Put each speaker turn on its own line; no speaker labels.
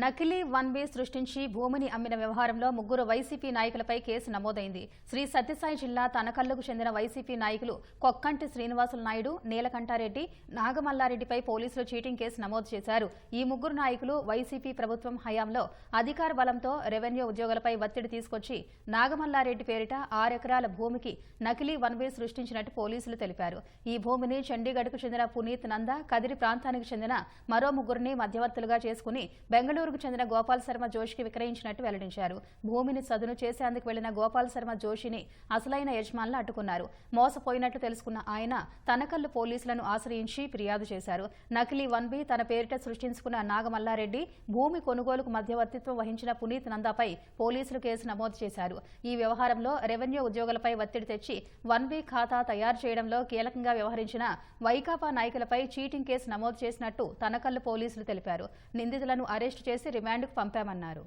నకిలీ one B సృష్టించి భూమిని అమ్మిన వ్యవహారంలో ముగ్గురు వైసీపీ నాయకులపై కేసు నమోదైంది. శ్రీ సత్యసాయి జిల్లా తనకల్లుకు చెందిన వైసీపీ నాయకులు కొక్కంటి శ్రీనివాసులు నాయుడు నీలకంఠారెడ్డి నాగమల్లారెడ్డిపై పోలీసులు చీటింగ్ కేసు నమోదు చేశారు. ఈ ముగ్గురు నాయకులు వైసీపీ ప్రభుత్వం హయాంలో అధికార బలంతో రెవెన్యూ ఉద్యోగులపై ఒత్తిడి తీసుకొచ్చి నాగమల్లారెడ్డి పేరిట ఆరెకరాల భూమికి నకిలీ వన్ బి సృష్టించినట్టు పోలీసులు తెలిపారు. ఈ భూమిని చండీగఢ్కు చెందిన పునీత్ నంద కదిరి ప్రాంతానికి చెందిన మరో ముగ్గురిని మధ్యవర్తులుగా చేసుకుని బెంగళూరు బెంగళూరుకు చెందిన గోపాల్ శర్మ జోషికి విక్రయించినట్టు వెల్లడించారు. భూమిని సదును చేసేందుకు వెళ్ళిన గోపాల్ శర్మ జోషిని అసలైన యజమానులు అడ్డుకున్నారు. మోసపోయినట్లు తెలుసుకున్న ఆయన తనకల్లు పోలీసులను ఆశ్రయించి ఫిర్యాదు చేశారు. నకిలీ వన్ బి తన పేరిట సృష్టించుకున్న నాగమల్లారెడ్డి భూమి కొనుగోలుకు మధ్యవర్తిత్వం వహించిన పునీత్ నందాపై పోలీసులు కేసు నమోదు చేశారు. ఈ వ్యవహారంలో రెవెన్యూ ఉద్యోగులపై ఒత్తిడి తెచ్చి వన్ బి ఖాతా తయారు చేయడంలో కీలకంగా వ్యవహరించిన వైకాపా నాయకులపై చీటింగ్ కేసు నమోదు చేసినట్టు తనకల్లు పోలీసులు తెలిపారు. నిందితులను అరెస్టు చేసి రిమాండ్కు పంపామన్నారు.